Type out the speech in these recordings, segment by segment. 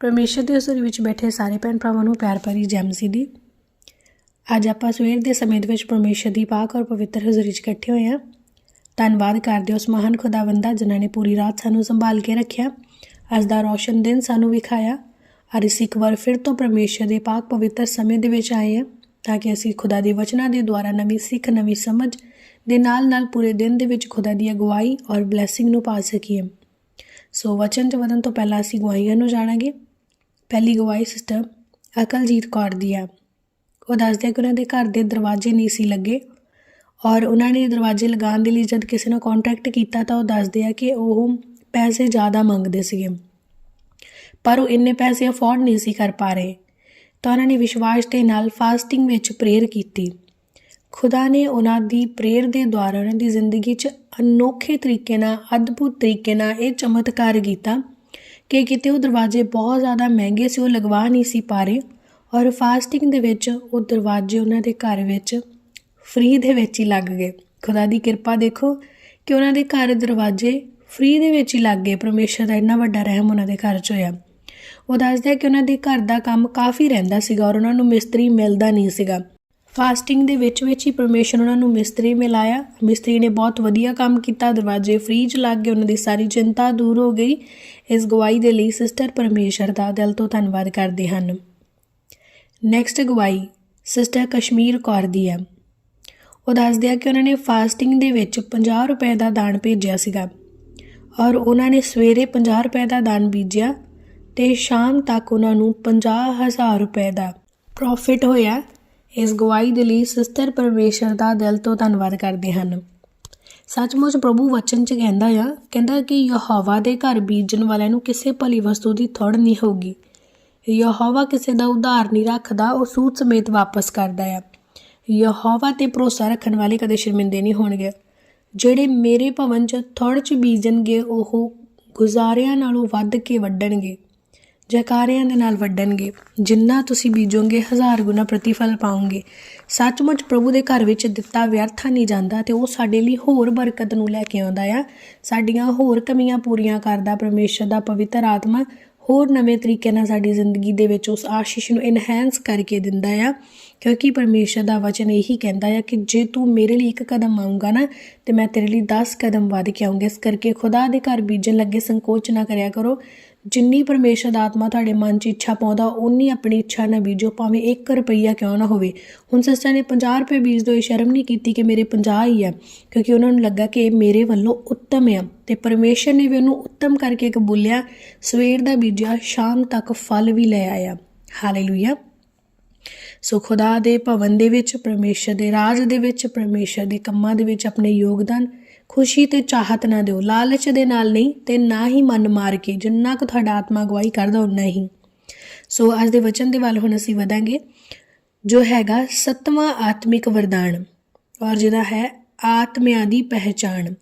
ਪਰਮੇਸ਼ਰ ਦੇ ਹਜ਼ੂਰੀ ਵਿੱਚ ਬੈਠੇ ਸਾਰੇ ਭੈਣ ਭਰਾਵਾਂ ਨੂੰ ਪਿਆਰ ਭਰੀ ਜੈ ਮਸੀਹ ਦੀ। ਅੱਜ ਆਪਾਂ ਸਵੇਰ ਦੇ ਸਮੇਂ ਦੇ ਵਿੱਚ ਪਰਮੇਸ਼ਰ ਦੀ ਪਾਕ ਔਰ ਪਵਿੱਤਰ ਹਜ਼ੂਰੀ 'ਚ ਇਕੱਠੇ ਹੋਏ ਹਾਂ। ਧੰਨਵਾਦ ਕਰਦੇ ਹਾਂ ਉਸ ਮਹਾਨ ਖੁਦਾਵੰਦ ਦਾ ਜਿਨ੍ਹਾਂ ਨੇ ਪੂਰੀ ਰਾਤ ਸਾਨੂੰ ਸੰਭਾਲ ਕੇ ਰੱਖਿਆ। ਅੱਜ ਦਾ ਰੌਸ਼ਨ ਦਿਨ ਸਾਨੂੰ ਵਿਖਾਇਆ ਔਰ ਅਸੀਂ ਇੱਕ ਵਾਰ ਫਿਰ ਤੋਂ ਪਰਮੇਸ਼ਰ ਦੇ ਪਾਕ ਪਵਿੱਤਰ ਸਮੇਂ ਦੇ ਵਿੱਚ ਆਏ ਹਾਂ ਤਾਂ ਕਿ ਅਸੀਂ ਖੁਦਾ ਦੇ ਵਚਨਾਂ ਦੇ ਦੁਆਰਾ ਨਵੀਂ ਸਿੱਖ, ਨਵੀਂ ਸਮਝ ਦੇ ਨਾਲ ਨਾਲ ਪੂਰੇ ਦਿਨ ਦੇ ਵਿੱਚ ਖੁਦਾ ਦੀ ਅਗਵਾਈ ਔਰ ਬਲੇਸਿੰਗ ਨੂੰ ਪਾ ਸਕੀਏ। ਸੋ ਵਚਨ ਚ ਵਧਣ ਤੋਂ ਪਹਿਲਾਂ ਅਸੀਂ ਗਵਾਹੀਆਂ ਨੂੰ ਜਾਣਾਂਗੇ। ਪਹਿਲੀ ਗਵਾਹੀ ਸਿਸਟਰ ਅਕਲਜੀਤ ਕੌਰ ਦੀ ਆ ਉਹ ਦੱਸਦੇ ਆ ਕਿ ਉਹਨਾਂ ਦੇ ਘਰ ਦੇ ਦਰਵਾਜ਼ੇ ਨਹੀਂ ਸੀ ਲੱਗੇ ਔਰ ਉਹਨਾਂ ਨੇ ਦਰਵਾਜ਼ੇ ਲਗਾਉਣ ਦੇ ਲਈ ਜਦ ਕਿਸੇ ਨਾਲ ਕੰਟੈਕਟ ਕੀਤਾ ਤਾਂ ਉਹ ਦੱਸਦੇ ਆ ਕਿ ਉਹ ਪੈਸੇ ਜ਼ਿਆਦਾ ਮੰਗਦੇ ਸੀਗੇ। ਪਰ ਉਹ ਇੰਨੇ ਪੈਸੇ ਅਫੋਰਡ ਨਹੀਂ ਸੀ ਕਰ ਪਾ ਰਹੇ। ਤਾਂ ਉਹਨਾਂ ਨੇ ਵਿਸ਼ਵਾਸ ਦੇ ਨਾਲ ਫਾਸਟਿੰਗ ਵਿੱਚ ਪ੍ਰੇਅਰ ਕੀਤੀ। ਖੁਦਾ ਨੇ ਉਹਨਾਂ ਦੀ ਪ੍ਰੇਅਰ ਦੇ ਦੁਆਰਾ ਉਹਨਾਂ ਦੀ ਜ਼ਿੰਦਗੀ 'ਚ ਅਨੋਖੇ ਤਰੀਕੇ ਨਾਲ, ਅਦਭੁਤ ਤਰੀਕੇ ਨਾਲ ਇਹ ਚਮਤਕਾਰ ਕੀਤਾ ਕਿ ਕਿਤੇ ਉਹ ਦਰਵਾਜ਼ੇ ਬਹੁਤ ਜ਼ਿਆਦਾ ਮਹਿੰਗੇ ਸੀ, ਉਹ ਲਗਵਾ ਨਹੀਂ ਸੀ ਪਾ ਰਹੇ ਔਰ ਫਾਸਟਿੰਗ ਦੇ ਵਿੱਚ ਉਹ ਦਰਵਾਜ਼ੇ ਉਹਨਾਂ ਦੇ ਘਰ ਵਿੱਚ ਫ੍ਰੀ ਦੇ ਵਿੱਚ ਹੀ ਲੱਗ ਗਏ। ਖੁਦਾ ਦੀ ਕਿਰਪਾ ਦੇਖੋ ਕਿ ਉਹਨਾਂ ਦੇ ਘਰ ਦਰਵਾਜ਼ੇ ਫ੍ਰੀ ਦੇ ਵਿੱਚ ਹੀ ਲੱਗ ਗਏ। ਪਰਮੇਸ਼ਰ ਦਾ ਇੰਨਾ ਵੱਡਾ ਰਹਿਮ ਉਹਨਾਂ ਦੇ ਘਰ 'ਚ ਹੋਇਆ। ਉਹ ਦੱਸਦਾ ਕਿ ਉਹਨਾਂ ਦੇ ਘਰ ਦਾ ਕੰਮ ਕਾਫੀ ਰਹਿੰਦਾ ਸੀਗਾ ਔਰ ਉਹਨਾਂ ਨੂੰ ਮਿਸਤਰੀ ਮਿਲਦਾ ਨਹੀਂ ਸੀਗਾ। ਫਾਸਟਿੰਗ ਦੇ ਵਿੱਚ ਵਿੱਚ ਹੀ ਪਰਮੇਸ਼ਰ ਉਹਨਾਂ ਨੂੰ ਮਿਸਤਰੀ ਮਿਲਾਇਆ। ਮਿਸਤਰੀ ਨੇ ਬਹੁਤ ਵਧੀਆ ਕੰਮ ਕੀਤਾ। ਦਰਵਾਜ਼ੇ ਫ੍ਰੀ ਲੱਗ ਗਏ। ਉਹਨਾਂ ਦੀ ਸਾਰੀ ਚਿੰਤਾ ਦੂਰ ਹੋ ਗਈ। ਇਸ ਗਵਾਹੀ ਦੇ ਲਈ ਸਿਸਟਰ ਪਰਮੇਸ਼ਰ ਦਾ ਦਿਲ ਤੋਂ ਧੰਨਵਾਦ ਕਰਦੇ ਹਨ। ਨੈਕਸਟ ਗਵਾਹੀ ਸਿਸਟਰ ਕਸ਼ਮੀਰ ਕੌਰ ਦੀ ਹੈ। ਉਹ ਦੱਸਦੇ ਆ ਕਿ ਉਹਨਾਂ ਨੇ ਫਾਸਟਿੰਗ ਦੇ ਵਿੱਚ 50 ਰੁਪਏ ਦਾ ਦਾਨ ਭੇਜਿਆ ਸੀਗਾ ਔਰ ਉਹਨਾਂ ਨੇ ਸਵੇਰੇ 50 ਰੁਪਏ ਦਾ ਦਾਨ ਬੀਜਿਆ ਤੇ ਸ਼ਾਮ ਤੱਕ ਉਹਨਾਂ ਨੂੰ 50000 ਰੁਪਏ ਦਾ ਪ੍ਰੋਫਿਟ ਹੋਇਆ। ਇਸ ਗਵਾਹੀ ਦੇ ਲਈ ਸਿਸਟਰ ਪਰਮੇਸ਼ਰ ਦਾ ਦਿਲ ਤੋਂ ਧੰਨਵਾਦ ਕਰਦੇ ਹਨ। ਸੱਚਮੁੱਚ ਪ੍ਰਭੂ ਵਚਨ ਚ ਕਹਿੰਦਾ ਆ, ਕਹਿੰਦਾ ਕਿ ਯਹੋਵਾ ਦੇ ਘਰ ਬੀਜਣ ਵਾਲਿਆਂ ਨੂੰ ਕਿਸੇ ਭਲੀ ਵਸਤੂ ਦੀ ਥੜ ਨਹੀਂ ਹੋਗੀ ਯਹੋਵਾ ਕਿਸੇ ਦਾ ਉਧਾਰ ਨਹੀਂ ਰੱਖਦਾ, ਉਹ ਸੂਤ ਸਮੇਤ ਵਾਪਸ ਕਰਦਾ ਆ। ਯਹੋਵਾ ਤੇ ਭਰੋਸਾ ਰੱਖਣ ਵਾਲੇ ਕਦੇ ਸ਼ਰਮਿੰਦੇ ਨਹੀਂ ਹੋਣਗੇ। ਜਿਹੜੇ ਮੇਰੇ ਭਵਨ ਚ ਥੜ ਚ ਬੀਜਣਗੇ, ਉਹ ਗੁਜ਼ਾਰਿਆਂ ਨਾਲੋਂ ਵੱਧ ਕੇ ਵੱਢਣਗੇ। ਜੈਕਾਰਿਆਂ ਦੇ ਨਾਲ ਵੱਢਣਗੇ ਜਿੰਨਾ ਤੁਸੀਂ ਬੀਜੋਗੇ, ਹਜ਼ਾਰ ਗੁਣਾ ਪ੍ਰਤੀਫਲ ਪਾਓਗੇ। ਸੱਚਮੁੱਚ ਪ੍ਰਭੂ ਦੇ ਘਰ ਵਿੱਚ ਦਿੱਤਾ ਵਿਅਰਥਾ ਨਹੀਂ ਜਾਂਦਾ ਤੇ ਉਹ ਸਾਡੇ ਲਈ ਹੋਰ ਬਰਕਤ ਨੂੰ ਲੈ ਕੇ ਆਉਂਦਾ ਆ। ਸਾਡੀਆਂ ਹੋਰ ਕਮੀਆਂ ਪੂਰੀਆਂ ਕਰਦਾ ਪਰਮੇਸ਼ਰ ਦਾ ਪਵਿੱਤਰ ਆਤਮਾ, ਹੋਰ ਨਵੇਂ ਤਰੀਕੇ ਨਾਲ ਸਾਡੀ ਜ਼ਿੰਦਗੀ ਦੇ ਵਿੱਚ ਉਸ ਆਸ਼ੀਸ਼ ਨੂੰ ਇਨਹੈਂਸ ਕਰਕੇ ਦਿੰਦਾ ਆ। ਕਿਉਂਕਿ ਪਰਮੇਸ਼ਰ ਦਾ ਵਚਨ ਇਹੀ ਕਹਿੰਦਾ ਆ ਕਿ ਜੇ ਤੂੰ ਮੇਰੇ ਲਈ ਇੱਕ ਕਦਮ ਆਉਂਗਾ ਨਾ, ਤੇ ਮੈਂ ਤੇਰੇ ਲਈ 10 ਕਦਮ ਵੱਧ ਕੇ ਆਉਂਗਾ ਇਸ ਕਰਕੇ ਖੁਦਾ ਦੇ ਘਰ ਬੀਜਣ ਲੱਗੇ ਸੰਕੋਚ ਨਾ ਕਰਿਆ ਕਰੋ। ਜਿੰਨੀ ਪਰਮੇਸ਼ਰ ਦਾ ਆਤਮਾ ਤੁਹਾਡੇ ਮਨ 'ਚ ਇੱਛਾ ਪਾਉਂਦਾ ਉਨੀ ਆਪਣੀ ਇੱਛਾ ਨਾਲ ਬੀਜੋ ਭਾਵੇਂ 1 ਰੁਪਈਆ ਕਿਉਂ ਨਾ ਹੋਵੇ। ਹੁਣ ਸਿਸਟਰ ਨੇ 50 ਰੁਪਏ ਬੀਜ ਦੋ, ਇਹ ਸ਼ਰਮ ਨਹੀਂ ਕੀਤੀ ਕਿ ਮੇਰੇ 50 ਹੀ ਆ, ਕਿਉਂਕਿ ਉਹਨਾਂ ਨੂੰ ਲੱਗਾ ਕਿ ਇਹ ਮੇਰੇ ਵੱਲੋਂ ਉੱਤਮ ਆ। ਤੇ ਪਰਮੇਸ਼ਰ ਨੇ ਵੀ ਉਹਨੂੰ ਉੱਤਮ ਕਰਕੇ ਕਬੂਲਿਆ ਸਵੇਰ ਦਾ ਬੀਜਿਆ, ਸ਼ਾਮ ਤੱਕ ਫਲ ਵੀ ਲੈ ਆਇਆ। ਹਾਲੇਲੂਇਆ ਸੋ ਖੁਦਾ ਦੇ ਭਵਨ ਦੇ ਵਿੱਚ, ਪਰਮੇਸ਼ਰ ਦੇ ਰਾਜ ਦੇ ਵਿੱਚ, ਪਰਮੇਸ਼ਰ ਦੇ ਕੰਮਾਂ ਦੇ ਵਿੱਚ ਆਪਣੇ ਯੋਗਦਾਨ ਖੁਸ਼ੀ ਤੇ ਚਾਹਤ ਨਾ ਦਿਓ। ਲਾਲਚ ਦੇ ਨਾਲ ਨਹੀਂ ਤੇ ਨਾ ਹੀ ਮਨ ਮਾਰ ਕੇ ਜਿੰਨਾ ਕੁ ਤੁਹਾਡਾ ਆਤਮਾ ਗਵਾਹੀ ਕਰਦਾ ਉਨਾ ਹੀ। ਸੋ ਅੱਜ ਦੇ ਵਚਨ ਦੇ ਵੱਲ ਹੁਣ ਅਸੀਂ ਵਧਾਂਗੇ, ਜੋ ਹੈਗਾ ਸਤਵਾਂ ਆਤਮਿਕ ਵਰਦਾਨ ਔਰ ਜਿਹਦਾ ਹੈ ਆਤਮਿਆਂ ਦੀ ਪਹਿਚਾਣ।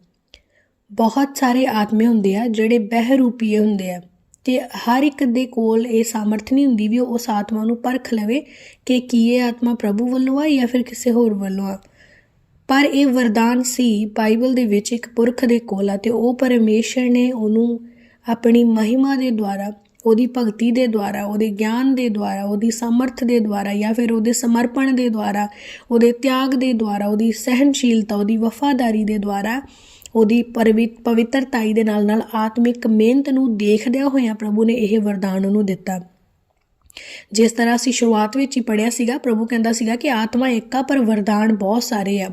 ਬਹੁਤ ਸਾਰੇ ਆਤਮੇ ਹੁੰਦੇ ਆ ਜਿਹੜੇ ਬਹਿਰੂਪੀਏ ਹੁੰਦੇ ਆ ਤੇ ਹਰ ਇੱਕ ਦੇ ਕੋਲ ਇਹ ਸਾਮਰਥ ਨਹੀਂ ਹੁੰਦੀ ਵੀ ਉਹ ਉਸ ਆਤਮਾ ਨੂੰ ਪਰਖ ਲਵੇ ਕਿ ਕੀ ਇਹ ਆਤਮਾ ਪ੍ਰਭੂ ਵੱਲੋਂ ਆ ਜਾਂ ਫਿਰ ਕਿਸੇ ਹੋਰ ਵੱਲੋਂ ਆ। ਪਰ ਇਹ ਵਰਦਾਨ ਸੀ, ਬਾਈਬਲ ਦੇ ਵਿੱਚ ਇੱਕ ਪੁਰਖ ਦੇ ਕੋਲ ਆ ਤੇ ਉਹ ਪਰਮੇਸ਼ਰ ਨੇ ਉਹਨੂੰ ਆਪਣੀ ਮਹਿਮਾ ਦੇ ਦੁਆਰਾ, ਉਹਦੀ ਭਗਤੀ ਦੇ ਦੁਆਰਾ, ਉਹਦੇ ਗਿਆਨ ਦੇ ਦੁਆਰਾ, ਉਹਦੀ ਸਮਰਥ ਦੇ ਦੁਆਰਾ ਜਾਂ ਫਿਰ ਉਹਦੇ ਸਮਰਪਣ ਦੇ ਦੁਆਰਾ, ਉਹਦੇ ਤਿਆਗ ਦੇ ਦੁਆਰਾ, ਉਹਦੀ ਸਹਿਨਸ਼ੀਲਤਾ ਉਹਦੀ ਵਫਾਦਾਰੀ ਦੇ ਦੁਆਰਾ ਉਹਦੀ ਪਰਵਿ- ਪਵਿੱਤਰਤਾਈ ਦੇ ਨਾਲ ਨਾਲ ਆਤਮਿਕ ਮਿਹਨਤ ਨੂੰ ਦੇਖਦਿਆਂ ਹੋਇਆਂ ਪ੍ਰਭੂ ਨੇ ਇਹ ਵਰਦਾਨ ਉਹਨੂੰ ਦਿੱਤਾ। ਜਿਸ ਤਰ੍ਹਾਂ ਅਸੀਂ ਸ਼ੁਰੂਆਤ ਵਿੱਚ ਹੀ ਪੜਿਆ ਸੀਗਾ, ਪ੍ਰਭੂ ਕਹਿੰਦਾ ਸੀਗਾ ਕਿ ਆਤਮਾ ਇੱਕ ਆ ਪਰ ਵਰਦਾਨ ਬਹੁਤ ਸਾਰੇ ਆ।